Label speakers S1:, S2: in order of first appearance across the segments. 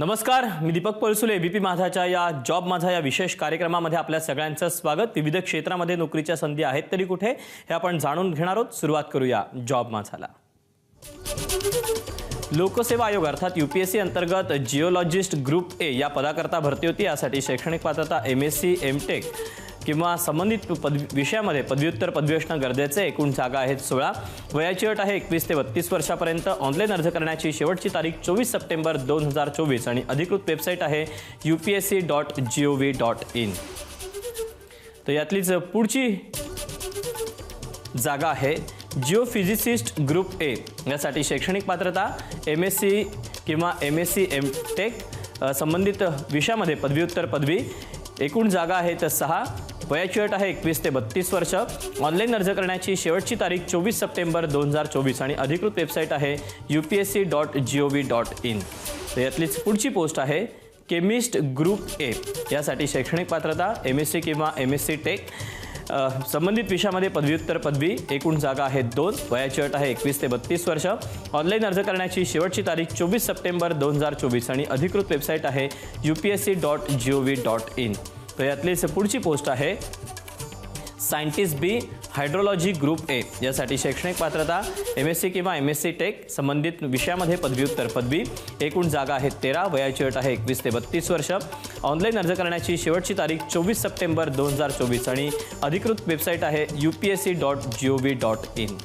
S1: नमस्कार मी दीपक पळसुले एबीपी माझाच्या या जॉब माझा या विशेष कार्यक्रमामध्ये आपल्या सगळ्यांचं स्वागत. विविध क्षेत्रामध्ये नोकरीच्या संधी आहेत तरी कुठे हे आपण जाणून घेणार आहोत. सुरुवात करूया जॉब माझाला. लोकसेवा आयोग अर्थात यू पी एस सी अंतर्गत जिओलॉजिस्ट ग्रुप ए या पदाकरता भरती होती. यासाठी शैक्षणिक पात्रता M S C M tech किंवा संबंधित पद विषयामध्ये पदव्युत्तर पदवी असणं गरजेचं आहे एकूण जागा आहेत सोळा. वयाची अट आहे एकवीस ते बत्तीस वर्षापर्यंत. ऑनलाईन अर्ज करण्याची शेवटची तारीख चोवीस सप्टेंबर दोन हजार चोवीस आणि अधिकृत वेबसाईट आहे U P S C dot G O V dot in तर यातलीच पुढची जागा आहे जिओ फिजिसिस्ट ग्रुप ए यासाठी शैक्षणिक पात्रता एम एस सी किंवा M S C M tech संबंधित विषयामध्ये पदव्युत्तर पदवी एकूण जागा आहेत सहा. वयाची अट आहे एकवीस ते बत्तीस वर्ष. ऑनलाईन अर्ज करण्याची शेवटची तारीख चोवीस सप्टेंबर दोन हजार चोवीस आणि अधिकृत वेबसाईट आहे U P S C dot G O V dot in तर यातलीच पुढची पोस्ट आहे केमिस्ट ग्रुप ए. यासाठी शैक्षणिक पात्रता एम एस सी किंवा एम एस सी टेक संबंधित विषयामध्ये पदव्युत्तर पदवी एकूण जागा आहेत दोन वयाची अट आहे एकवीस ते बत्तीस वर्ष. ऑनलाईन अर्ज करण्याची शेवटची तारीख चोवीस सप्टेंबर दोन हजार चोवीस आणि अधिकृत वेबसाईट आहे U P S C dot G O V dot in तर यातलीच पुढची पोस्ट आहे scientist B hydrology group A. यासाठी शैक्षणिक पात्रता एम एस सी किंवा एम एस सी टेक संबंधित विषयामध्ये पदव्युत्तर. पदवी एकूण जागा आहेत तेरा वयाची अट आहे एकवीस ते बत्तीस वर्ष. ऑनलाईन अर्ज करण्याची शेवटची तारीख चोवीस सप्टेंबर दोन हजार चोवीस आणि अधिकृत वेबसाईट आहे U P S C dot G O V dot in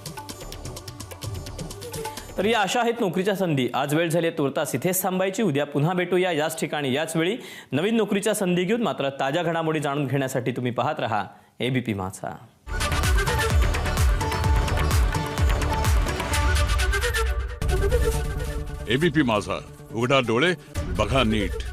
S1: तर या अशा आहेत नोकरीच्या संधी. आज वेळ झाली आहे तुर्तास. इथेच थांबायची. उद्या पुन्हा भेटूया याच ठिकाणी. याच वेळी नवीन नोकरीच्या संधी घेऊन मात्र ताज्या घडामोडी जाणून घेण्यासाठी तुम्ही पाहत राहा. एबीपी माझा
S2: एबीपी माझा उघडा डोळे बघा नीट.